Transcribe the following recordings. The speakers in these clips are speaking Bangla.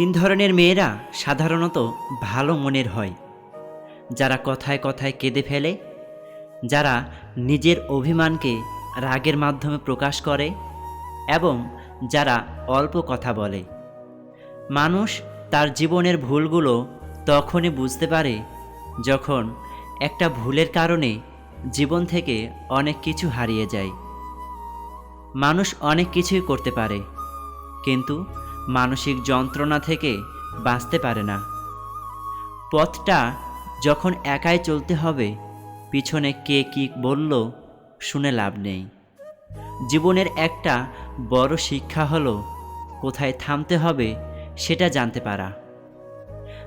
তিন ধরনের মেয়েরা সাধারণত ভালো মনের হয়। যারা কথায় কথায় কেঁদে ফেলে, যারা নিজের অভিমানকে রাগের মাধ্যমে প্রকাশ করে এবং যারা অল্প কথা বলে। মানুষ তার জীবনের ভুলগুলো তখনই বুঝতে পারে যখন একটা ভুলের কারণে জীবন থেকে অনেক কিছু হারিয়ে যায়। মানুষ অনেক কিছুই করতে পারে, কিন্তু মানসিক যন্ত্রণা থেকে বাঁচতে পারে না। পথটা যখন একাই চলতে হবে, পিছনে কে কি বলল শুনে লাভ নেই। জীবনের একটা বড় শিক্ষা হলো, কোথায় থামতে হবে সেটা জানতে পারা।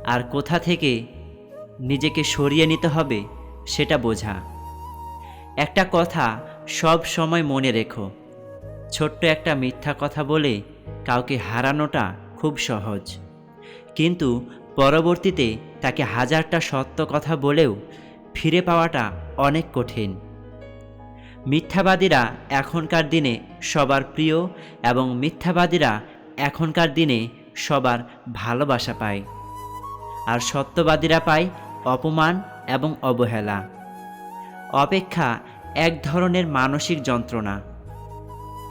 আর কোথা থেকে নিজেকে সরিয়ে নিতে হবে সেটা বোঝা। একটা কথা সব সময় মনে রেখো ছোট্ট একটা মিথ্যা কথা বলে কাউকে হারানোটা খুব সহজ। কিন্তু পরবর্তীতে তাকে হাজারটা সত্য কথা বলেও ফিরে পাওয়াটা অনেক কঠিন। মিথ্যাবাদীরা এখনকার দিনে সবার প্রিয় এবং মিথ্যাবাদীরা এখনকার দিনে সবার ভালোবাসা পায়। আর সত্যবাদীরা পায় অপমান এবং অবহেলা। অপেক্ষা এক ধরনের মানসিক যন্ত্রণা।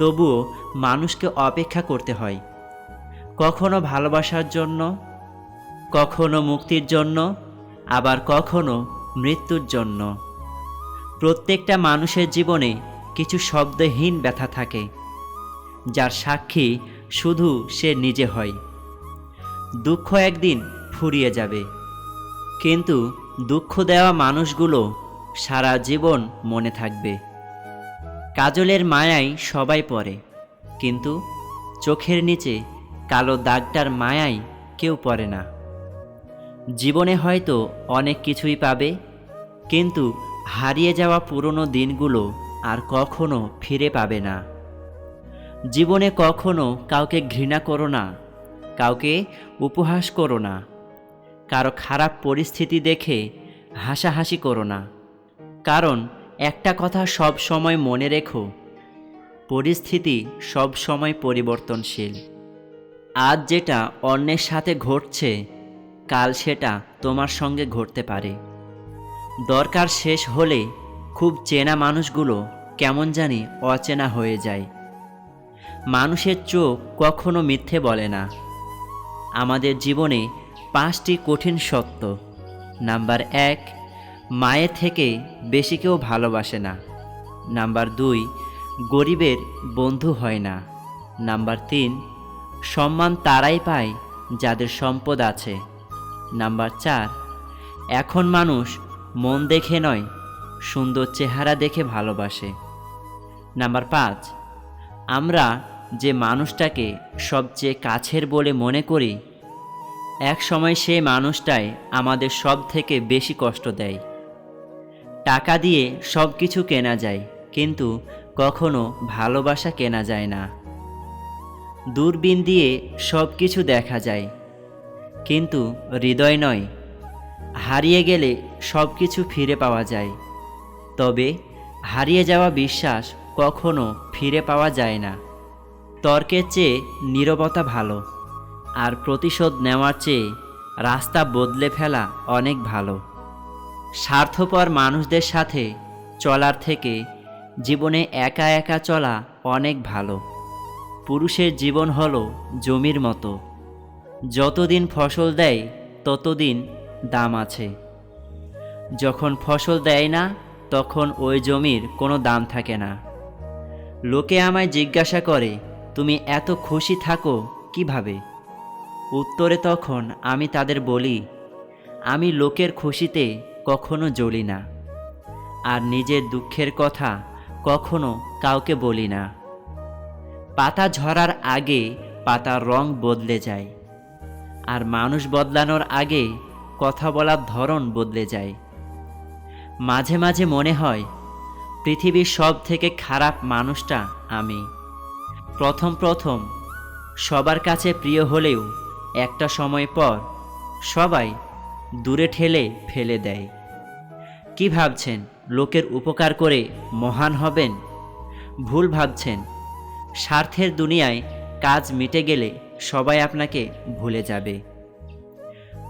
তবুও মানুষকে অপেক্ষা করতে হয়। কখনো ভালোবাসার জন্য, কখনো মুক্তির জন্য, আবার কখনো মৃত্যুর জন্য। প্রত্যেকটা মানুষের জীবনে কিছু শব্দহীন ব্যথা থাকে, যার সাক্ষী শুধু সে নিজে হয়। দুঃখ একদিন ফুরিয়ে যাবে, কিন্তু দুঃখ দেওয়া মানুষগুলো সারা জীবন মনে থাকবে। কাজলের মায়াই সবাই পড়ে কিন্তু চোখের নিচে কালো দাগটার মায়াই কেউ পড়ে না। জীবনে হয়তো অনেক কিছুই পাবে, কিন্তু হারিয়ে যাওয়া পুরনো দিনগুলো আর কখনো ফিরে পাবে না। জীবনে কখনো কাউকে ঘৃণা করো না, কাউকে উপহাস করো না, কারও খারাপ পরিস্থিতি দেখে হাসাহাসি করো না, কারণ একটা কথা সব সময় মনে রেখো, পরিস্থিতি সব সময় পরিবর্তনশীল। আজ যেটা অন্যের সাথে ঘটছে, কাল সেটা তোমার সঙ্গে ঘটতে পারে। দরকার শেষ হলে খুব চেনা মানুষগুলো কেমন জানি অচেনা হয়ে যায়। মানুষের চোখ কখনো মিথ্যে বলে না। আমাদের জীবনে পাঁচটি কঠিন সত্য, নাম্বার এক মায়ের থেকে বেশি কেউ ভালোবাসে না। নাম্বার দুই, গরিবের বন্ধু হয় না। নাম্বার তিন, সম্মান তারাই পায় যাদের সম্পদ আছে। নাম্বার চার, এখন মানুষ মন দেখে নয়, সুন্দর চেহারা দেখে ভালোবাসে। নাম্বার পাঁচ, আমরা যে মানুষটাকে সবচেয়ে কাছের বলে মনে করি, এক সময় সেই মানুষটাই আমাদের সব থেকে বেশি কষ্ট দেয়। টাকা দিয়ে সব কিছু কেনা যায়, কিন্তু কখনো ভালোবাসা কেনা যায় না। দূরবীন দিয়ে সব কিছু দেখা যায়, কিন্তু হৃদয় নয়। হারিয়ে গেলে সব কিছু ফিরে পাওয়া যায়, তবে হারিয়ে যাওয়া বিশ্বাস কখনো ফিরে পাওয়া যায় না। তর্কের চেয়ে নীরবতা ভালো, আর প্রতিশোধ নেওয়ার চেয়ে রাস্তা বদলে ফেলা অনেক ভালো। স্বার্থপর মানুষদের সাথে চলার থেকে জীবনে একা একা চলা অনেক ভালো। পুরুষের জীবন হলো জমির মতো। যতদিন ফসল দেয়, ততদিন দাম আছে। যখন ফসল দেয় না, তখন ওই জমির কোনো দাম থাকে না। লোকে আমায় জিজ্ঞাসা করে, তুমি এত খুশি থাকো কীভাবে? উত্তরে তখন আমি তাদের বলি, আমি লোকের খুশিতে কখনো জ্বলি না। আর নিজের দুঃখের কথা কখনো কাউকে বলি না। পাতা ঝরার আগে পাতার রং বদলে যায়। আর মানুষ বদলানোর আগে কথা বলার ধরন বদলে যায়। মাঝে মাঝে মনে হয়, পৃথিবীর সব থেকে খারাপ মানুষটা আমি। প্রথম প্রথম সবার কাছে প্রিয় হলেও একটা সময় পর সবাই দূরে ঠেলে ফেলে দেয়। কি ভাবছেন? লোকের উপকার করে মহান হবেন? ভুল ভাবছেন। স্বার্থের দুনিয়ায় কাজ মিটে গেলে সবাই আপনাকে ভুলে যাবে।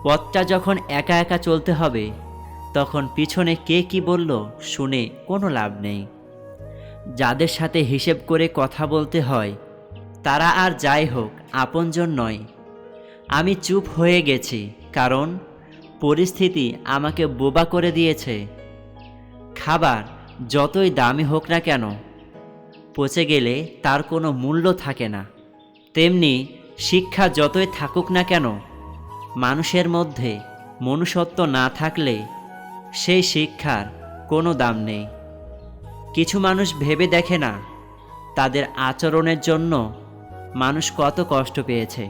পথটা যখন একা একা চলতে হবে, তখন পিছনে কে কি বলল শুনে কোনো লাভ নেই। যাদের সাথে হিসেব করে কথা বলতে হয়, তারা আর যাই হোক, আপনজন নয়। আমি চুপ হয়ে গেছি, কারণ পরিস্থিতি আমাকে বোবা করে দিয়েছে। খাবার যতই দামি হোক না কেন, পচে গেলে তার কোনো মূল্য থাকে না। তেমনি শিক্ষা যতই থাকুক না কেন, মানুষের মধ্যে মনুষ্যত্ব না থাকলে সেই শিক্ষার কোনো দাম নেই। কিছু মানুষ ভেবে দেখে না, তাদের আচরণের জন্য মানুষ কত কষ্ট পেয়েছে।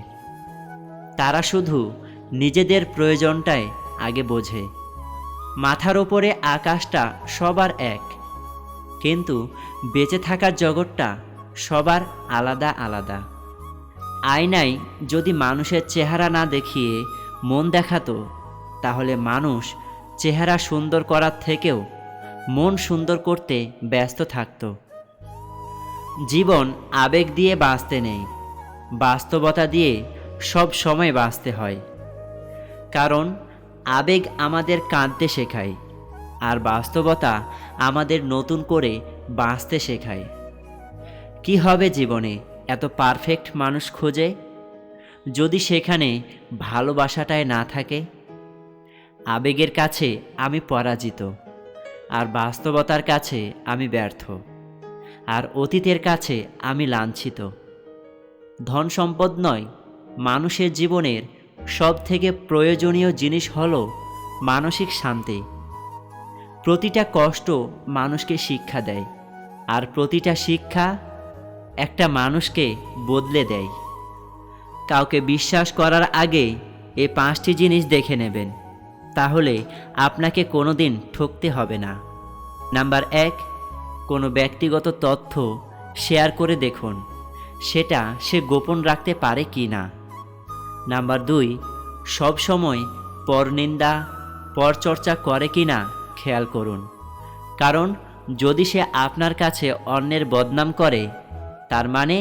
তারা শুধু নিজেদের প্রয়োজনটাই আগে বোঝে। মাথার ওপরে আকাশটা সবার এক। কিন্তু বেঁচে থাকার জগৎটা সবার আলাদা আলাদা। আয়নায় যদি মানুষের চেহারা না দেখিয়ে মন দেখাতো, তাহলে মানুষ চেহারা সুন্দর করার থেকেও মন সুন্দর করতে ব্যস্ত থাকত। জীবন আবেগ দিয়ে বাঁচতে নেই। বাস্তবতা দিয়ে সব সময় বাঁচতে হয়। কারণ আবেগ আমাদের কাঁদতে শেখায়, আর বাস্তবতা আমাদের নতুন করে বাঁচতে শেখায়। কি হবে জীবনে এত পারফেক্ট মানুষ খোঁজে? যদি সেখানে ভালোবাসাটাই না থাকে? আবেগের কাছে আমি পরাজিত, আর বাস্তবতার কাছে আমি ব্যর্থ, আর অতীতের কাছে আমি লাঞ্ছিত। ধন সম্পদ নয়, মানুষের জীবনের সব থেকে প্রয়োজনীয় জিনিস হল মানসিক শান্তি। প্রতিটা কষ্ট মানুষকে শিক্ষা দেয়, আর প্রতিটা শিক্ষা একটা মানুষকে বদলে দেয়। কাউকে বিশ্বাস করার আগে এই পাঁচটি জিনিস দেখে নেবেন, তাহলে আপনাকে কোনো দিন ঠকতে হবে না। নাম্বার এক, কোনো ব্যক্তিগত তথ্য শেয়ার করে দেখুন, সেটা সে গোপন রাখতে পারে কি না। নাম্বার দুই, সব সময় পরনিন্দা পরচর্চা করে কি না খেয়াল করুন। কারণ যদি সে আপনার কাছে অন্যের বদনাম করে, তার মানে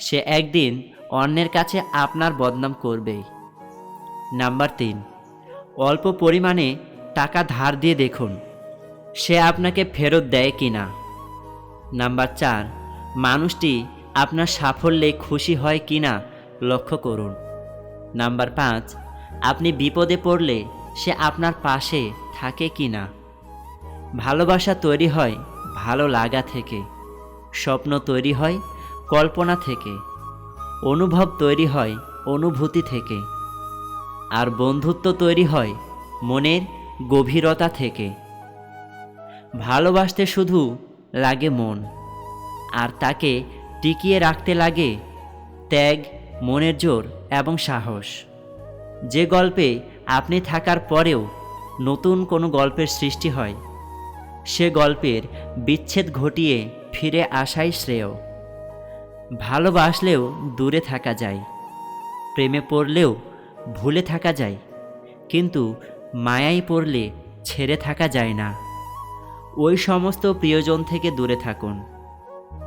সে একদিন অন্যের কাছে আপনার বদনাম করবেই নাম্বার তিন, অল্প পরিমাণে টাকা ধার দিয়ে দেখুন, সে আপনাকে ফেরত দেয় কি না। নাম্বার চার, মানুষটি আপনার সাফল্যে খুশি হয় কি না লক্ষ্য করুন। নাম্বার পাঁচ, আপনি বিপদে পড়লে সে আপনার পাশে থাকে কি না ভালোবাসা তৈরি হয় ভালো লাগা থেকে, স্বপ্ন তৈরি হয় কল্পনা থেকে, অনুভব তৈরি হয় অনুভূতি থেকে, আর বন্ধুত্ব তৈরি হয় মনের গভীরতা থেকে। ভালোবাসতে শুধু লাগে মন, আর তাকে টিকিয়ে রাখতে লাগে ত্যাগ মনের জোর এবং সাহস। যে গল্পে আপনি থাকার পরেও নতুন কোনো গল্পের সৃষ্টি হয়, সে গল্পের বিচ্ছেদ ঘটিয়ে ফিরে আসাই শ্রেয়। ভালোবাসলেও দূরে থাকা যায়, প্রেমে পড়লেও ভুলে থাকা যায়, কিন্তু মায়ায় পড়লে ছেড়ে থাকা যায় না। ওই সমস্ত প্রিয়জন থেকে দূরে থাকুন,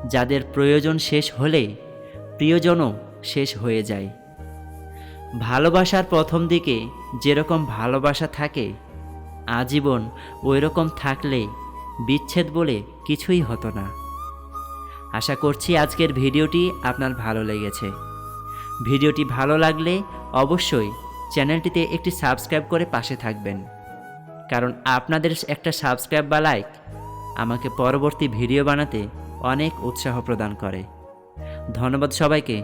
যাদের প্রয়োজন শেষ হলে প্রিয়জনও শেষ হয়ে যায়। ভালোবাসার প্রথম দিকে যেরকম ভালোবাসা থাকে, আজীবন ওই রকম থাকলে বিচ্ছেদ বলে কিছুই হতো না। আশা করছি আজকের ভিডিওটি আপনার ভালো লেগেছে। ভিডিওটি ভালো লাগলে অবশ্যই চ্যানেলটিতে একটি সাবস্ক্রাইব করে পাশে থাকবেন। কারণ আপনাদের একটা সাবস্ক্রাইব বা লাইক আমাকে পরবর্তী ভিডিও বানাতে অনেক উৎসাহ প্রদান করে। ধন্যবাদ সবাইকে।